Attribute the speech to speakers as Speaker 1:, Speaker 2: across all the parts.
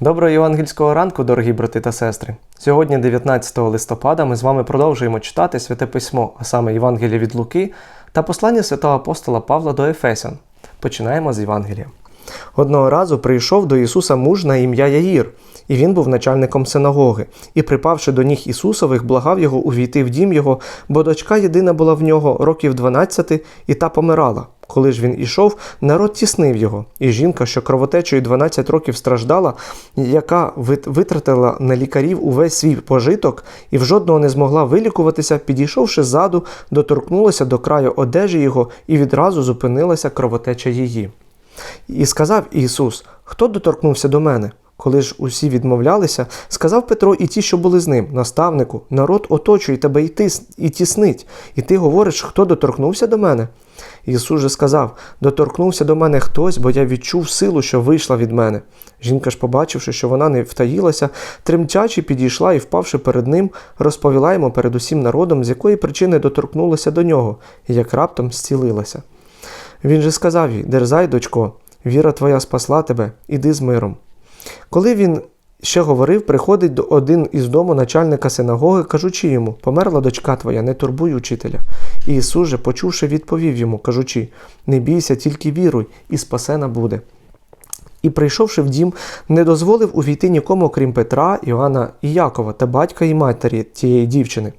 Speaker 1: Доброго євангельського ранку, дорогі брати та сестри. Сьогодні, 19 листопада, ми з вами продовжуємо читати Святе Письмо, а саме Євангелія від Луки та послання святого апостола Павла до Ефесян. Починаємо з Євангелія. Одного разу прийшов до Ісуса муж на ім'я Яїр, і він був начальником синагоги, і, припавши до ніг Ісусових, благав його увійти в дім його, бо дочка єдина була в нього років 12, і та помирала. Коли ж він ішов, народ тіснив його, і жінка, що кровотечею 12 років страждала, яка витратила на лікарів увесь свій пожиток і в жодного не змогла вилікуватися, підійшовши ззаду, доторкнулася до краю одежі його і відразу зупинилася кровотеча її. І сказав Ісус: Хто доторкнувся до мене? Коли ж усі відмовлялися, сказав Петро і ті, що були з ним, наставнику, народ оточує тебе і, тис, і тіснить, і ти говориш, хто доторкнувся до мене? Ісус же сказав: Доторкнувся до мене хтось, бо я відчув силу, що вийшла від мене. Жінка ж, побачивши, що вона не втаїлася, тремтячи підійшла і, впавши перед ним, розповіла йому перед усім народом, з якої причини доторкнулася до нього, і як раптом зцілилася. Він же сказав їй: Дерзай, дочко, віра твоя спасла тебе, іди з миром. Коли він ще говорив, приходить до один із дому начальника синагоги, кажучи йому: Померла дочка твоя, не турбуй учителя. І Ісус же, почувши, відповів йому, кажучи: Не бійся, тільки віруй, і спасена буде. І, прийшовши в дім, не дозволив увійти нікому, крім Петра, Іоанна і Якова та батька і матері тієї дівчини.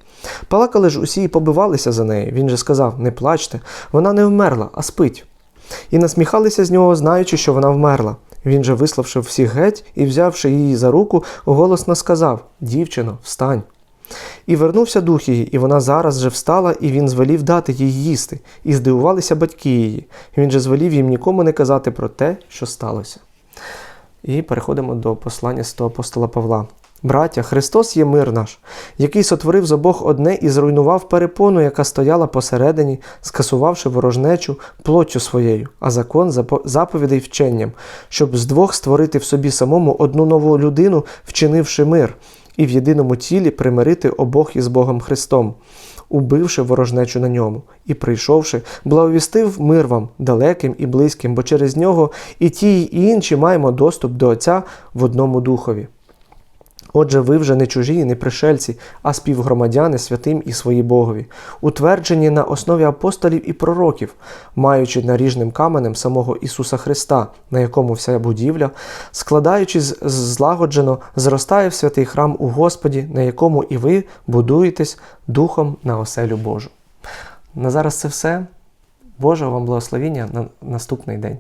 Speaker 1: Палакали ж усі і побивалися за нею. Він же сказав: Не плачте, вона не вмерла, а спить. І насміхалися з нього, знаючи, що вона вмерла. Він же, виславши всіх геть і взявши її за руку, голосно сказав: Дівчино, встань. І вернувся дух її, і вона зараз же встала, і він звелів дати їй їсти, і здивувалися батьки її. Він же звелів їм нікому не казати про те, що сталося. І переходимо до послання святого апостола Павла. Браття, Христос є мир наш, який сотворив з обох одне і зруйнував перепону, яка стояла посередині, скасувавши ворожнечу плоттю своєю, а закон заповідей вченням, щоб з двох створити в собі самому одну нову людину, вчинивши мир, і в єдиному тілі примирити обох із Богом Христом, убивши ворожнечу на ньому, і прийшовши, благовістив мир вам, далеким і близьким, бо через нього і ті, і інші маємо доступ до Отця в одному духові. Отже, ви вже не чужі і не пришельці, а співгромадяни святим і свої Богові, утверджені на основі апостолів і пророків, маючи наріжним каменем самого Ісуса Христа, на якому вся будівля, складаючись злагоджено, зростає в святий храм у Господі, на якому і ви будуєтесь духом на оселю Божу. На зараз це все. Божого вам благословіння на наступний день.